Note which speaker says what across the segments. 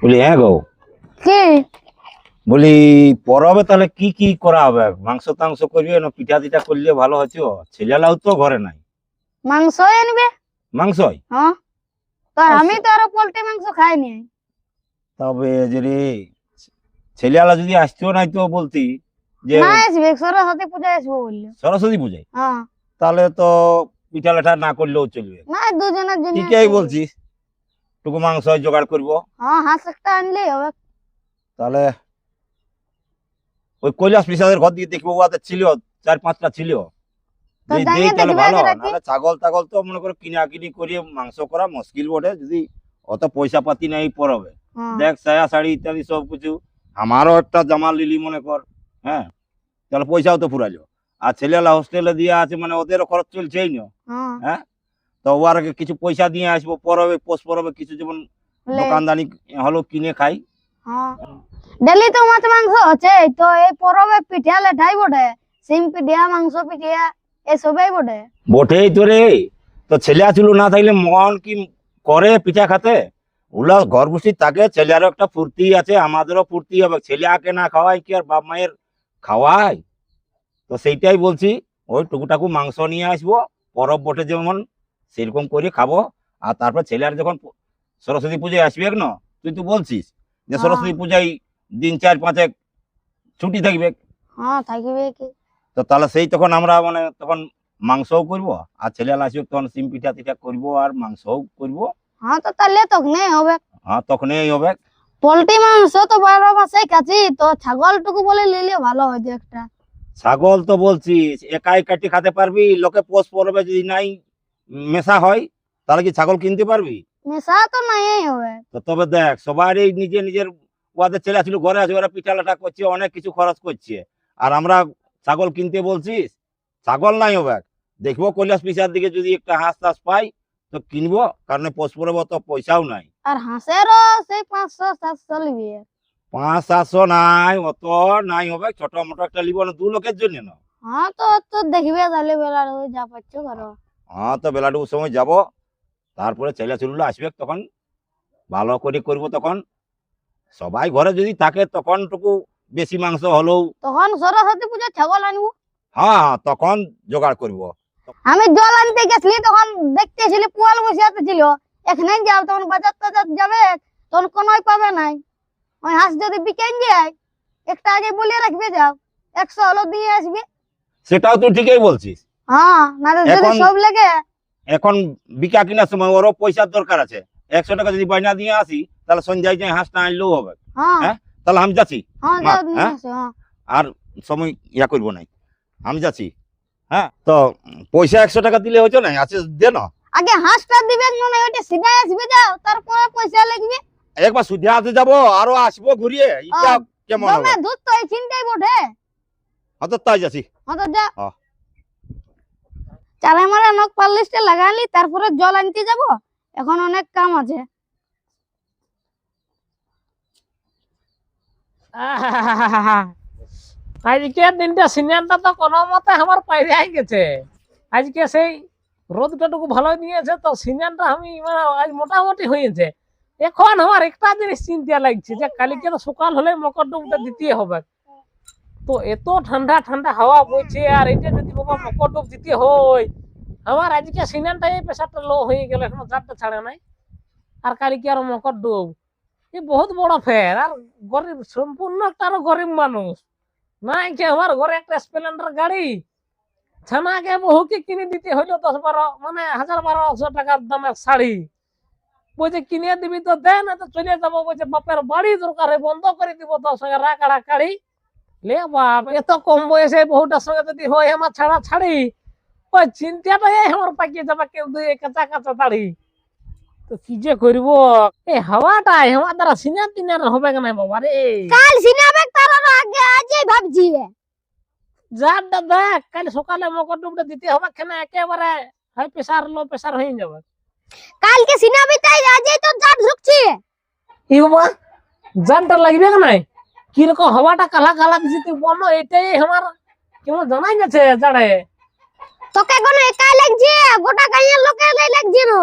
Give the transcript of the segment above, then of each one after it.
Speaker 1: বলি হ্যাঁ গো। বলি পরবে তাহলে কি কি করা হবে? মাংস টাংস করবে না পিঠা টিঠা করলে ভালো হচ্ছে? ছেলেলাও তো ঘরে নাই।
Speaker 2: মাংস আনবে
Speaker 1: মাংসই?
Speaker 2: হ্যাঁ। তো আমি তো আরও পোল্ট্রি মাংস খাইনি।
Speaker 1: তবে যে রে ছেলেলা যদি আসতো নাই তো বলতি যে
Speaker 2: না আসবে সরস্বতী পূজায় আসব বলল।
Speaker 1: সরস্বতী পূজায়?
Speaker 2: হ্যাঁ।
Speaker 1: তাহলে তো পিঠা লাঠা না করলেও চলবে।
Speaker 2: না দুজনের জন্য
Speaker 1: ঠিকই বলছিস। টুকু মাংস জোগাড় করব।
Speaker 2: হ্যাঁ হাঁস একটা আনলেই হবে।
Speaker 1: তাহলে ওই কৈলাস প্রসাদের ঘর দিয়ে দেখব ছিল চার পাঁচটা ছিল। তাহলে ভালো নাহলে ছাগল টাগল তো মনে করো কিনা কিনি করিয়ে মাংস করা মুশকিল বটে যদি অত পয়সা পাতি নাই পরবে।
Speaker 2: হ্যাঁ।
Speaker 1: দেখ সায়া শাড়ি ইত্যাদি সব কিছু। আমারও একটা জামা লিলি মনে কর হ্যাঁ? তাহলে পয়সাও তো ফুরাইলো আর ছেলেলা হোস্টেলে দিয়ে আছে মানে ওদেরও খরচ চলছেই না।
Speaker 2: হ্যাঁ?
Speaker 1: তো ওর কিছু পয়সা দিয়ে আসব পরবে পোষ পরবে কিছু যেমন দোকানদানি হলো কিনে খাই।
Speaker 2: হ্যাঁ। ডেলি তো মাছ মাংস হচ্ছে তো এই পরবে পিঠা লেঠাই বটে সিম পিঠা মাংস পিঠা এসবই বটে।
Speaker 1: বটেই তো রে। তো ছেলে ছিল না থাকলে মন কি করে পিঠা খাতে? ওগুলা ঘর বসে থাকে ছেলেরও একটা ফুর্তি আছে আমাদেরও ফুর্তি হবে। ছেলে আকে না খাওয়াই কি আর বাপ মায়ের খাওয়াই তো সেইটাই বলছি ওই টুকুটাকু মাংস নিয়ে আসব পরব বটে যেমন সেরকম করে খাব। আর তারপর ছেলের যখন প- সরস্বতী পুজোয় আসবে না তুই তো বলছিস যে
Speaker 2: হ্যাঁ।
Speaker 1: সরস্বতী পূজায় দিন চার পাঁচেক ছুটি থাকবে।
Speaker 2: হ্যাঁ থাকিবে কি?
Speaker 1: তো তাহলে সেই তখন আমরা মানে তখন মাংসও করব আর ছেলে আসবে তখন সিম পিঠা টিঠা করব আর মাংসও করব।
Speaker 2: হ্যাঁ তো তাহলে হবে।
Speaker 1: হ্যাঁ তখনই হবে।
Speaker 2: পোল্ট্রি মাংস তো বারো মাসে খাচ্ছি তো ছাগলটুকু বলে নিলে ভালো একটা।
Speaker 1: ছাগল তো বলছিস একাই কাটি খেতে পারবি লোকে পোষ পরবে যদি নাই মেশা হয় তাহলে কি ছাগল কিনতে পারবি?
Speaker 2: মেশা তো নাই হবে।
Speaker 1: তো তবে দেখ সবারই নিজে নিজের ওদের ছেলে ছিল ঘরে আছে ওরা পিঠা লাঠা করছে অনেক কিছু খরচ করছে। আর আমরা ছাগল কিনতে বলছিস ছাগল নাই হবে। দেখব কৈলাস পিসার দিকে যদি একটা হাঁস টাস পাই তো কিনবো কারণ পোষ পরব তো পয়সাও নাই।
Speaker 2: আর হাঁসেরও সেই পাঁচশো সাতশো লিবি
Speaker 1: পাঁচ সাতশো নাই অত নাই হবে ছোট মোটো একটা লিব না দু লোকের জন্য না।
Speaker 2: হ্যাঁ তো তো দেখবে তাহলে বেলা যা পাচ্ছ করো
Speaker 1: হ্যাঁ তো বেলাটুকু সময় যাব। তারপরে ছেলে চুলগুলো আসবে তখন ভালো করে করব তখন। সবাই ঘরে যদি থাকে তখন টুকু বেশি মাংস হলেও
Speaker 2: তখন সরস্বতী পূজা ছাগল আনব।
Speaker 1: হ্যাঁ হ্যাঁ, তখন জোগাড় করব।
Speaker 2: আমি জল আনতে গেছিলি তখন দেখতেছিলি পুয়াল বসে ছিল। এখানে যাও তখন বাজার টাজার যাবে তখন কোনোই পাবে নাই। ওই হাঁস যদি বিকেন যায় একটা আগে বলে রাখবে যাও একশো হলো দিয়ে আসবে।
Speaker 1: সেটাও তুই ঠিকই বলছিস। এখন-
Speaker 2: সব লেগে
Speaker 1: বিকা কেনার সময় ওরও পয়সার দরকার আছে। একশো টাকা যদি বায়না দিয়ে আসি তাহলে সন্ধ্যায় যাই হাঁসটা আনলেও হবে।
Speaker 2: হ্যাঁ।
Speaker 1: হ্যাঁ? তাহলে আমি যাচ্ছি।
Speaker 2: হ্যাঁ
Speaker 1: হ্যাঁ?
Speaker 2: হ্যাঁ।
Speaker 1: আর সময় ইয়া করব নাই। আমি যাচ্ছি। হ্যাঁ? তো পয়সা একশো টাকা দিলে হচ্ছে না? আছে দে না।
Speaker 2: আগে হাঁসটা দিবে না ওইটা সিধা আসবে যাও। তারপরে পয়সা লাগবে।
Speaker 1: একবার সুধে হাতে যাব আরও আসব ঘুরিয়ে। কেমন হবে?
Speaker 2: দুধ তো এই চিন্তাই বটে।
Speaker 1: তাই যাচ্ছি।
Speaker 2: হ্যাঁ তো যা।
Speaker 1: হ্যাঁ।
Speaker 2: মারা নখ পালিশটা লাগালি, তারপরে জল আনতে যাব এখন অনেক কাম আছে।
Speaker 3: আজকে দিনটা সিনেমাটা তো কোনো মতে আমার পাইরে আই গেছে আজকে সেই রোদটাটুকু ভালো নিয়েছে তো সিনেমাটা আমি মানে আজ মোটামুটি হয়েছে এখন আমার একটা জিনিস চিন্তা লাগছে যে কালকে তো সকাল হলে মকর ডুবটা দিতে হবে তো এত ঠান্ডা ঠান্ডা হাওয়া বইছে আর এটা যদি বাবা মকর ডুব দিতে হয়, আমার আজকে সিনেমাটা এই প্রেশারটা লো হয়ে গেল, এখন চারটা ছাড়ে নাই। আর কালকে আর মকর ডুব। এ বহুত বড় ফের আর গরিব, সম্পূর্ণ একটা আরও গরিব মানুষ। নাই কি আমার ঘরে একটা স্প্লেন্ডার গাড়ি? ছানাকে বহুকে কিনে দিতে হইল দশ বারো মানে হাজার বারোশো টাকার দামের শাড়ি। বলছে কিনে দিবি তো দে, না তো চলে যাব বলছে বাপের বাড়ি দরকার বন্ধ করে দিব তোর সঙ্গে রাকাড়া কাড়ি লে বাপ এত কম বয়সে বহুটার সঙ্গে যদি হয় আমার ছাড়া ছাড়ি। ওই চিন্তাটাই আমার পাকিয়ে যাবে কেউ দুই কাঁচা কাঁচা দাড়ি। তো কি যে করব? এই হাওয়াটা হাওয়া দ্বারা সিনার দিনের হবে না বাবা রে?
Speaker 2: কাল সিনেমা তার আগে আজই ভাবছি।
Speaker 3: যার দেখ কাল সকালে মকর ডুবটা দিতে হবে কেন একেবারে? হাই প্রেসার লো প্রেসার হয়ে যাবে।
Speaker 2: কালকে সিনেমা তাই আজই তো জাট ঢুকছি।
Speaker 3: ই বাবা? জানটা লাগবে না নাই কীরকম হাওয়াটা কালা কালা দিছি তুই বলো এটাই আমার কেমন জানাই গেছে জাড়ে
Speaker 2: তোকে কোনো একা লাগছে? গোটা গাঁয়ের লোকে লাগছে না।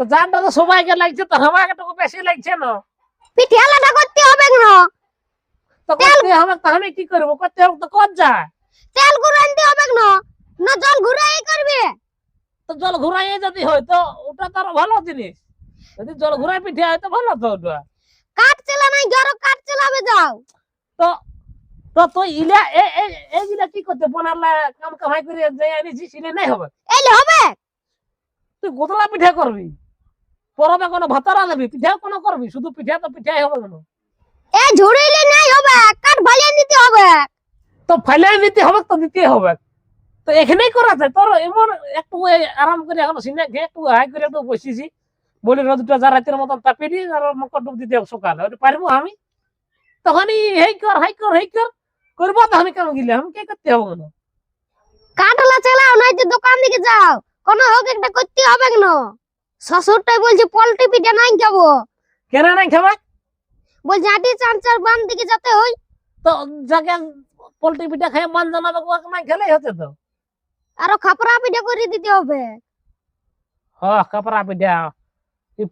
Speaker 3: তো যারটা তো সবাইকে লাগছে তো আমাকে একটু বেশি লাগছে না।
Speaker 2: পিঠে লাটা করতে হবে না।
Speaker 3: তো করতে হবে তো আমি কি করব? করতে হবে তো কর যা।
Speaker 2: তেল আনতে হবে না না জল ঘুরাই করবে।
Speaker 3: তো জল ঘুরাইয়ে যদি হয় তো ওটা তো ভালো জিনিস। যদি জল ঘুরাই পিঠে হয় তো ভালো তো ওটা।
Speaker 2: চেলা নাই? গরো কাঠ চেলাবে যাও?
Speaker 3: তো তো তুই ইলা এ এ এইগুলা কি করতে? বনালে কাম কামাই করে যে আনিছি সিনে নাই হবে? তুই পিঠা করবি? পরবে কোনো ভাতারা নেবি পিঠা কোনো করবি? শুধু পিঠা তো পিঠাই হবে কেন?
Speaker 2: এ ঝুড়িলে নাই হবে? ভালিয়ে নিতে হবে?
Speaker 3: তো নিতে হবে তো দিতে হবে। তো এখানেই করাছে তোর এমন একটু আরাম করে এখন সিনে একটু হাই করে একটু বসেছি বলি রোদটা যা রাতের মতন তাপিয়ে দিই আর মকর ডুব দিতে সকালে। ওটা পারব আমি? তখনই হেই কর হাই কর হেই কর করব তো আমি কেন গেলে? আমি কে করতে হবে কেন
Speaker 2: কাঠলা চালাও নাই তো দোকান দিকে যাও। কোন হোক একটা করতে হবে না শ্বশুরটাই বলছে পোল্ট্রি পিঠে নাই খাব।
Speaker 3: কেন নাই খাবে?
Speaker 2: বলছে আটি চার চার বান দিকে যেতে হই।
Speaker 3: তো যাকে পোল্ট্রি পিঠা খাই মান জানাবে ওকে নাই খেলেই হচ্ছে তো।
Speaker 2: আরও খাপরা পিঠে করে দিতে হবে।
Speaker 3: হ কাপড়া পিঠা। এই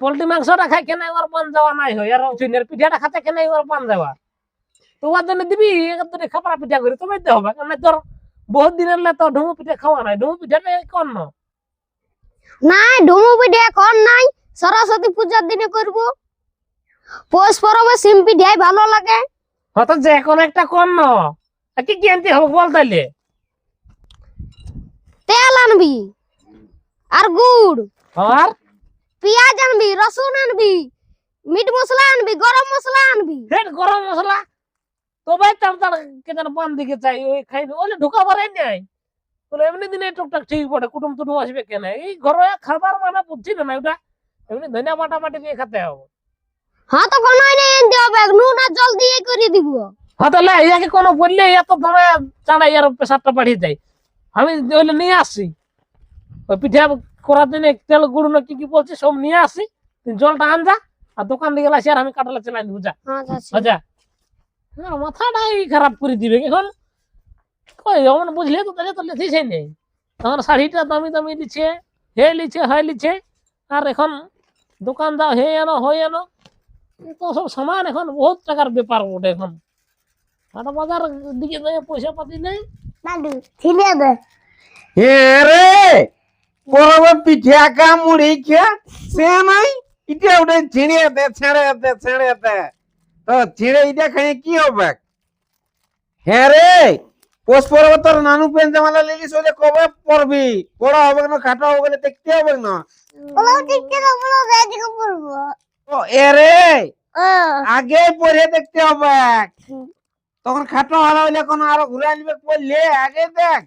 Speaker 3: পোল্ট্রি মাংসটা খাই কেন ওর পান যাওয়া নাই হয়? আর চুনের পিঠাটা খাতে কেন ওর পান যাওয়া? তো ওর জন্য দিবি একদম খাপড়া পিঠা করে তবে দিতে হবে। কারণ তোর বহুত দিনের তো ঢুমু পিঠা খাওয়া নাই। ঢুমু পিঠাটা কর না?
Speaker 2: নাই ডুমু পিঠে এখন নাই। সরস্বতী পূজার দিনে করব। পৌষ পরবে সিম পিঠে ভালো লাগে।
Speaker 3: হয়তো যে কোনো একটা কর না? কি কি আনতে হবে বল তাইলে?
Speaker 2: তেল আনবি। আর গুড়।
Speaker 3: আর?
Speaker 2: পেঁয়াজ আনবি রসুন আনবি মিট মশলা আনবি গরম মশলা আনবি।
Speaker 3: গরম মশলা? তবে তার তার কেন পান দিকে চাই ওই খাই ওলে ঢুকা পারে নাই। বলে এমনি দিনে টুকটাক ঠিক পড়ে কুটুম টুটুম আসবে কেন? এই ঘরে খাবার মানে বুঝছি না ওটা। এমনি ধনিয়া বাটা মাটি দিয়ে খেতে হবে।
Speaker 2: হ্যাঁ তো কোনো নেই আনতে হবে নুন আর জল দিয়ে করে দিব।
Speaker 3: হ্যাঁ তাহলে ইয়াকে কোনো বললে এত দামে চাঁড়াই আর প্রেশারটা বাড়িয়ে যায় আমি ওইলে নিয়ে আসছি। ওই পিঠা করার জন্য তেল গুড় না কি কি বলছে সব নিয়ে আসি। তুই জলটা আন যা আর দোকান দিকে আসি আর আমি কাটালে চালাই দিব যা।
Speaker 2: আচ্ছা
Speaker 3: আচ্ছা। হ্যাঁ মাথাটাই খারাপ করে দিবে। এখন কই এমন বুঝলে তো তাহলে তো লেথিছে নেই। তখন শাড়িটা দামি দামি দিচ্ছে হে লিছে হয় লিছে। আর এখন দোকান দাও হে এনো হয়ে এনো তো সব সমান এখন বহুত টাকার ব্যাপার ওঠে এখন। হাট বাজার দিকে পয়সা পাতি নেই।
Speaker 4: রে! পরবে পিঠা কা মুড়ি খা সে নাই ওটা ছিঁড়ে দে ছেড়ে দে ছেড়ে দে। তো ছিঁড়ে খাই কি হবে? হ্যাঁ রে পোষ পরবে তোর নানু পেন জামালা ওদের কবে হবে না খাটা হবে না দেখতে হবে না।
Speaker 2: বলো বলো
Speaker 4: ও এ রে আগে পড়ে দেখতে হবে। তখন খাটো ভালো হইলে কোনো আরও ঘুরে আনবে পড়লে আগে দেখ।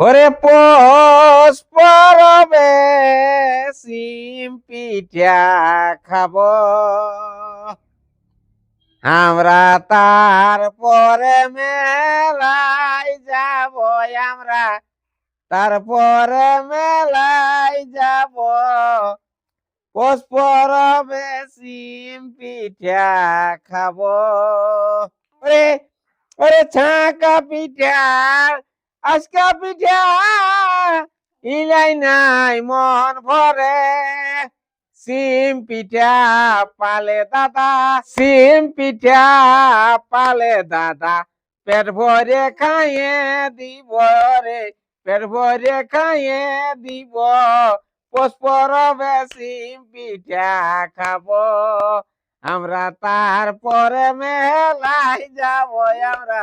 Speaker 4: ওরে পোষ পরবে সিম পিঠা খাব। আমরা তারপরে মেলায় যাব, আমরা তারপরে মেলায় যাব। পোষ পরবে সিম পিঠা খাব। ওরে ওরে ছাঁকা পিঠা আজকা পিঠা ইলাই নাই, মন ভরে। সিম পিঠা পালে দাদা, সিম পিঠা পালে দাদা। পেট ভরে খাইয়ে দিব রে, পেট ভরে খাইয়ে দিব। পোষ সিম পিঠা খাব। আমরা তারপরে মেলায় যাব, আমরা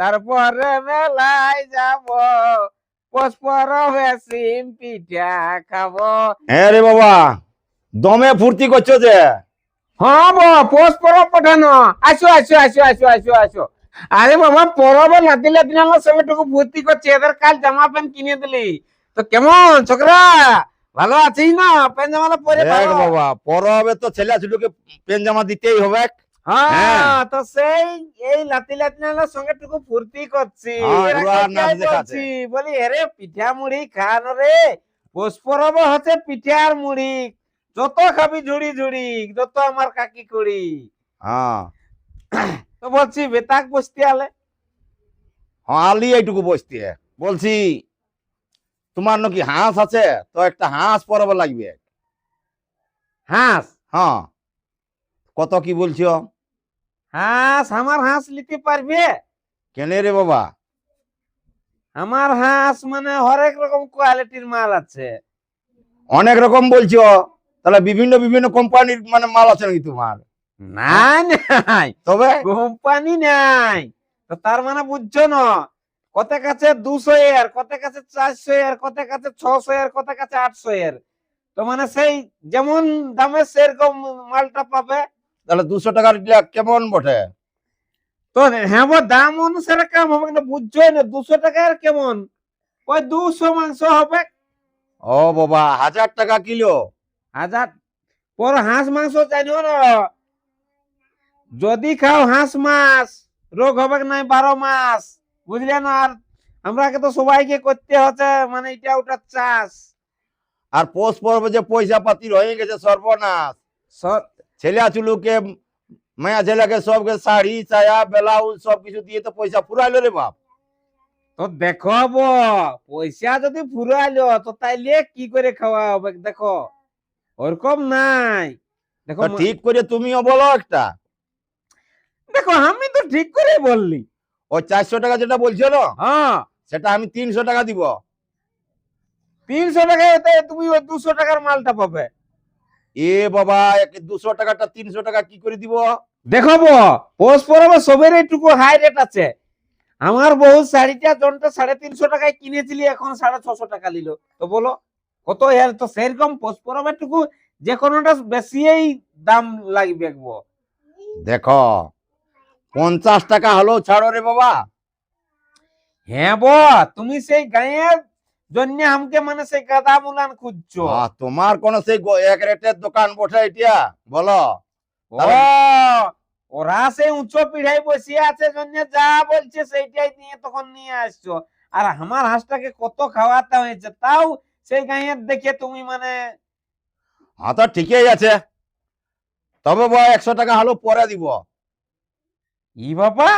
Speaker 4: তারপরে মেলায় যাব পিঠা খাব।
Speaker 1: হ্যাঁ রে বাবা দমে ফুর্তি করছ যে?
Speaker 4: হ্যাঁ বো পোষ পরব পাঠানো। আসো আসো আসো আসো আসো আসো। আরে বাবা পরবে লাতি লাতি আমার সবাইটুকু ভর্তি করছে এদের কাল জামা প্যান্ট কিনে দিলি। তো কেমন ছোকরা? ভালো আছিস না? প্যান্ট জামা পরে
Speaker 1: বাবা পরবে তো ছেলে ছেলেকে পেন জামা দিতেই হবে।
Speaker 4: হ্যাঁ।
Speaker 1: হ্যাঁ।
Speaker 4: তো সেই এই লাতি সঙ্গে টুকু ফুর্তি করছি।
Speaker 1: হ্যাঁ।
Speaker 4: করছি। বলি পিঠা মুড়ি খানো রে। পোষ পরব হচ্ছে পিঠা আর মুড়ি। যত খাবি ঝুড়ি ঝুড়ি যত আমার কাকি কুড়ি।
Speaker 1: হ্যাঁ।
Speaker 4: তো বলছি বেতাক বসতে আলে?
Speaker 1: হ্যাঁ আলি এইটুকু বসতে বলছি তোমার নাকি হাঁস আছে? তো একটা হাঁস পরব লাগবে।
Speaker 4: হাঁস?
Speaker 1: হ্যাঁ। কত কি বলছো?
Speaker 4: হাঁস আমার হাঁস নিতে পারবে?
Speaker 1: কেনে রে বাবা?
Speaker 4: আমার হাঁস মানে হরেক রকম কোয়ালিটির মাল আছে।
Speaker 1: অনেক রকম বলছো। তাহলে বিভিন্ন বিভিন্ন কোম্পানির মানে মাল আছে নাকি তোমার?
Speaker 4: নাই নাই।
Speaker 1: তবে?
Speaker 4: কোম্পানি নাই। তো তার মানে বুঝছ না? কত কাছে দুশো এর কত কাছে চারশো এর কত কাছে ছশো এর কত কাছে আটশো এর? তো মানে সেই যেমন দামে সেরকম মালটা পাবে
Speaker 1: তাহলে দুশো টাকার কেমন বটে?
Speaker 4: তো হ্যাঁ দাম অনুসারে কাম হবে? কিন্তু বুঝছোই না দুশো টাকার কেমন? ওই দুশো মাংস হবে।
Speaker 1: ও বাবা হাজার টাকা কিলো?
Speaker 4: হাজার? পর হাঁস মাংস না। যদি খাও হাঁস মাছ রোগ হবে নাই? বারো মাস। বুঝলে না? আর আমরাকে তো সবাইকে করতে হচ্ছে মানে এটা ওটা চাষ।
Speaker 1: আর পোষ পর্বে যে পয়সা পাতি হয়ে গেছে সর্বনাশ।
Speaker 4: স-
Speaker 1: ছেলে চুলুকে মায়া ছেলেকে সবকে শাড়ি চায়া ব্লাউজ সব কিছু দিয়ে তো পয়সা ফুরাইলো রে বাপ।
Speaker 4: তো দেখো পয়সা যদি ফুরাইলো তো তাইলে কি করে খাওয়া হবে দেখো ওরকম নাই। দেখো
Speaker 1: ঠিক করে তুমিও বলো একটা।
Speaker 4: দেখো আমি তো ঠিক করে বললি।
Speaker 1: ও চারশো টাকা যেটা বলছো না
Speaker 4: হ্যাঁ।
Speaker 1: সেটা আমি তিনশো টাকা দিব।
Speaker 4: তিনশো টাকা তুমি ওই দুশো টাকার মালটা পাবে।
Speaker 1: এ বাবা দুশো টাকাটা তিনশো টাকা কি করে দিব?
Speaker 4: দেখো বো, পৌষ পরবে সবের একটুকু হাই রেট আছে। আমার বহু শাড়িটা জনটা সাড়ে তিনশো টাকায় কিনেছিলি এখন সাড়ে ছশো টাকা নিল। তো বলো কত এর তো সেরকম পৌষ পরবের টুকু যে কোনোটা বেশিই দাম লাগবে
Speaker 1: দেখো পঞ্চাশ টাকা হলেও ছাড়ো রে বাবা।
Speaker 4: হ্যাঁ বো তুমি সেই গায়ের জন্য আমাকে মানে সেই গাদা মুলান খুঁজছো?
Speaker 1: তোমার কোন সেই এক রেটের দোকান বটে এটা বলো।
Speaker 4: ওরা সেই উঁচু পিড়াই বসে আছে জন্য যা বলছে সেইটাই নিয়ে তখন নিয়ে আসছো। আর আমার হাঁসটাকে কত খাওয়াতে হয়েছে তাও সেই গাঁয়ের দেখে তুমি মানে
Speaker 1: হ্যাঁ তো ঠিকই আছে। তবে বাবা একশো টাকা হলেও পরে দিব।
Speaker 4: ই বাবা?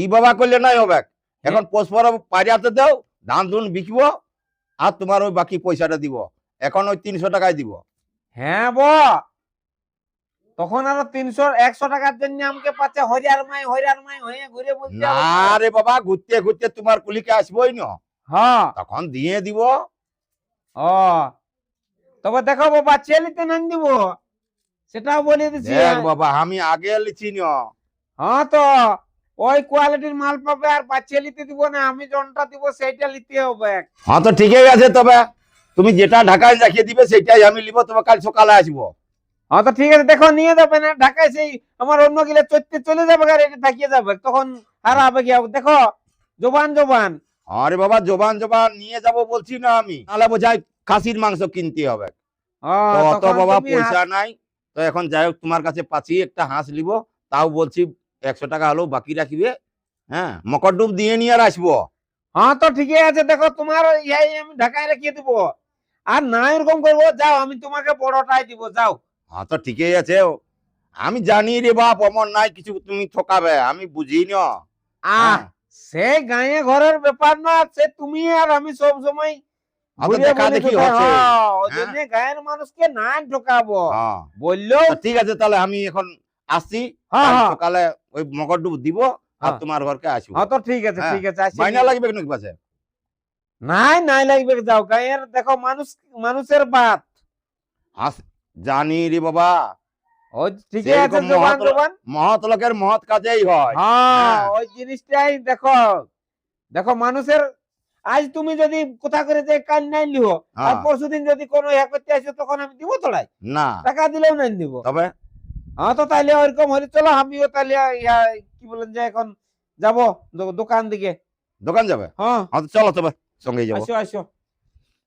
Speaker 1: ই বাবা করলে নাই হবে। এখন পোষ পরব পারিয়াতে দাও। ধান ধুন বিকবো আর তোমার ওই বাকি পয়সাটা দিব। এখন ওই তিনশো টাকায় দিব।
Speaker 4: হ্যাঁ ব। তখন আরও তিনশো একশো টাকার জন্য আমাকে পাচ্ছে হরিয়ার মাই হরিয়ার মাই হয়ে ঘুরে বলতে
Speaker 1: না রে বাবা ঘুরতে ঘুরতে তোমার কুলিকে আসবোই না।
Speaker 4: হ্যাঁ।
Speaker 1: তখন দিয়ে দিব।
Speaker 4: ও। তবে দেখো বাবা চেলিতে নান দিব। সেটাও বলে দিচ্ছি
Speaker 1: বাবা আমি আগে লিছি না।
Speaker 4: হ্যাঁ তো। ওই কোয়ালিটির মাল পাবে আর বাচ্চা নিতে দিব না আমি জনটা দিব সেইটা নিতে হবে।
Speaker 1: হ্যাঁ তো ঠিকই আছে তবে। তুমি যেটা ঢাকায় দেখিয়ে দিবে সেটাই আমি নিব তবে কাল সকালে আসব।
Speaker 4: হ্যাঁ তো ঠিক আছে দেখো নিয়ে যাবে না ঢাকায় সেই আমার অন্য গিলে চৈতে চলে যাবে আর এটা থাকিয়ে যাবে তখন কি? দেখো জবান জবান।
Speaker 1: আরে বাবা জবান জবান নিয়ে যাব বলছি না আমি। তাহলে বোঝাই খাসির মাংস কিনতে হবে। অত বাবা পয়সা নাই তো এখন যাই হোক তোমার কাছে পাচ্ছি একটা হাঁস নিব তাও বলছি একশো টাকা হলেও বাকি রাখিবে হ্যাঁ? মকরডুব দিয়ে নিয়ে আর আসব।
Speaker 4: হ্যাঁ তো ঠিকই আছে। দেখো তোমার ইয়াই আমি ঢাকায় রেখে দিব। আর না এরকম করব যাও আমি তোমাকে বড়টাই দিব যাও।
Speaker 1: হ্যাঁ তো ঠিকই আছে। আমি জানি রে বাপ অমর নাই কিছু তুমি ঠকাবে আমি বুঝি না।
Speaker 4: আহ
Speaker 1: হ্যাঁ,
Speaker 4: সে গায়ে ঘরের ব্যাপার না সে তুমি আর আমি সব সময়
Speaker 1: হ্যাঁ
Speaker 4: হ্যাঁ, গায়ের মানুষকে না ঢোকাবো
Speaker 1: তো ঠিক আছে তাহলে আমি এখন আসছি
Speaker 4: হ্যাঁ, হ্যাঁ।
Speaker 1: সকালে ওই মকরডুব দিব আর
Speaker 4: হ্যাঁ।
Speaker 1: তোমার ঘরকে আসব।
Speaker 4: হ্যাঁ তো ঠিক আছে। ঠিক আছে আসি।
Speaker 1: মাইনা লাগবে নাকি পাশে
Speaker 4: নাই নাই লাগবে যাও গায়ের দেখো মানুষ মানুষের বাত
Speaker 1: হাস জানি রে বাবা।
Speaker 4: ও ঠিক আছে জবান জবান
Speaker 1: মহৎ লোকের মহৎ কাজেই হয়।
Speaker 4: হ্যাঁ। ওই জিনিসটাই দেখো। দেখো মানুষের আজ তুমি যদি কোথা করে যে কাল নাই লিহো আর পরশুদিন যদি কোনো ইয়া করতে আসো তখন আমি দিব তোলাই
Speaker 1: না।
Speaker 4: টাকা দিলেও নাই দিব।
Speaker 1: তবে
Speaker 4: হ্যাঁ তো তাইলে ওইরকম হলে চলো আমিও তাইলে ইয়া কি বলেন যে এখন যাব দোকান দিকে।
Speaker 1: দোকান যাবে?
Speaker 4: হ্যাঁ।
Speaker 1: হ্যাঁ চলো তবে সঙ্গে যাব।
Speaker 4: আসো আসো।